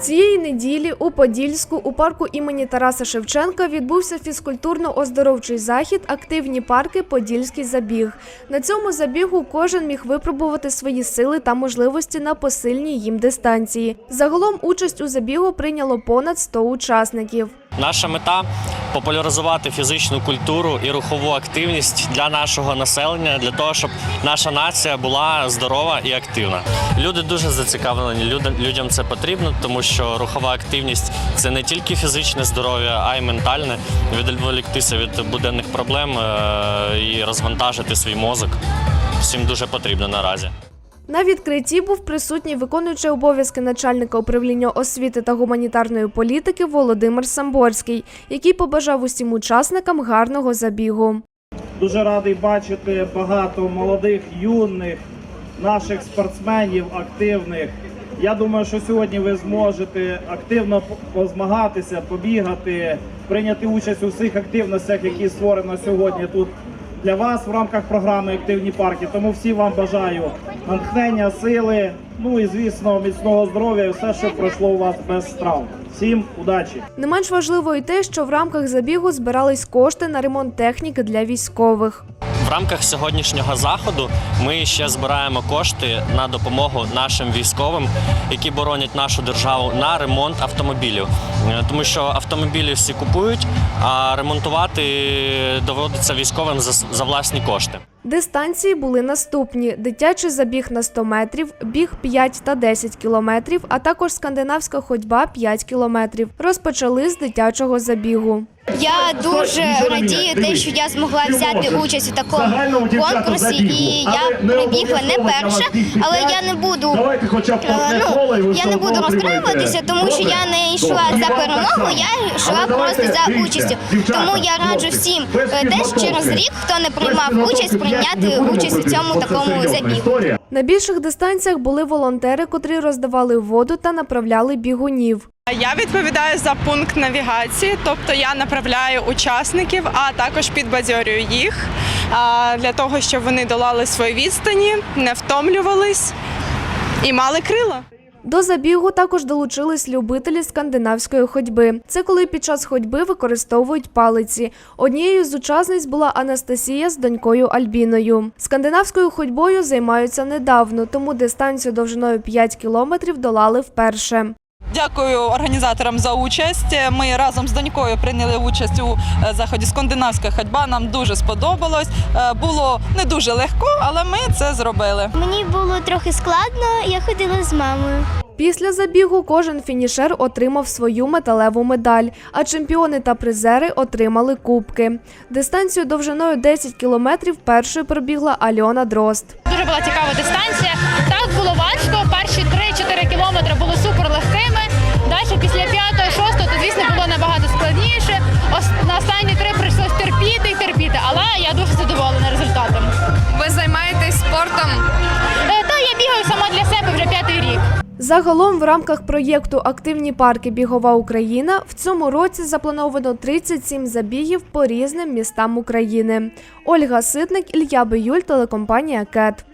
Цієї неділі у Подільську у парку імені Тараса Шевченка відбувся фізкультурно-оздоровчий захід Активні парки Подільський забіг. На цьому забігу кожен міг випробувати свої сили та можливості на посильній їм дистанції. Загалом участь у забігу прийняло понад 100 учасників. Наша мета популяризувати фізичну культуру і рухову активність для нашого населення, для того, щоб наша нація була здорова і активна. Люди дуже зацікавлені. Людям це потрібно, тому що рухова активність це не тільки фізичне здоров'я, а й ментальне. Відволіктися від буденних проблем е, і розвантажити свій мозок. Всім дуже потрібно наразі. На відкритті був присутній виконуючий обов'язки начальника управління освіти та гуманітарної політики Володимир Самборський, який побажав усім учасникам гарного забігу. Дуже радий бачити багато молодих, юних, наших спортсменів, активних. Я думаю, що сьогодні ви зможете активно позмагатися, побігати, прийняти участь у всіх активностях, які створено сьогодні тут для вас в рамках програми Активні парки. Тому всім вам бажаю натхнення, сили, ну і звісно, міцного здоров'я і все, що пройшло у вас без травм. Всім удачі! Не менш важливо й те, що в рамках забігу збирались кошти на ремонт техніки для військових. В рамках сьогоднішнього заходу ми ще збираємо кошти на допомогу нашим військовим, які боронять нашу державу на ремонт автомобілів, Е, тому що автомобілі всі купують, а ремонтувати доводиться військовим за, власні кошти. Дистанції були наступні: дитячий забіг на 100 метрів, біг 5 та 10 кілометрів, а також скандинавська ходьба 5 кілометрів. Розпочали з дитячого забігу. Я дуже радію те, що я змогла взяти участь у такому конкурсі, і я прибігла не перша, але я не буду е, ну, я не буду розстраюватися, тому що я не йшла за перемогу, я йшла просто за участю. Тому я раджу всім е, теж через рік, хто не приймав участь, прийняти участь у цьому такому забігу. На більших дистанціях були волонтери, котрі роздавали воду та направляли бігунів. Я відповідаю за пункт навігації, тобто я направляю учасників, а також підбадьорюю їх для того, щоб вони долали свої відстані, не втомлювались і мали крила. До забігу також долучились любителі скандинавської ходьби. Це коли під час ходьби використовують палиці. Однією з учасниць була Анастасія з донькою Альбіною. Скандинавською ходьбою займаються недавно, тому дистанцію довжиною 5 кілометрів долали вперше. Дякую організаторам за участь. Ми разом з донькою прийняли участь у е, заході Скандинавська ходьба. Нам дуже сподобалось. Е, Було не дуже легко, але ми це зробили. Мені було трохи складно, я ходила з мамою. Після забігу кожен фінішер отримав свою металеву медаль, а чемпіони та призери отримали кубки. Дистанцію довжиною 10 кілометрів першою пробігла Альона Дрозд. Дуже була цікава дистанція. Так було важко. Перші 3-4 кілометри були супер легкими. Далі після 5-6, то звісно було набагато складніше. На останні три прийшлось терпіти і терпіти, але я дуже задоволена результатом. Ви займаєтесь спортом? Е, Та я бігаю сама для себе вже п'ятий рік. Загалом в рамках проєкту Активні парки Бігова Україна в цьому році заплановано 37 забігів по різним містам України. Ольга Ситник, Ілья Биюль, телекомпанія КЕТ.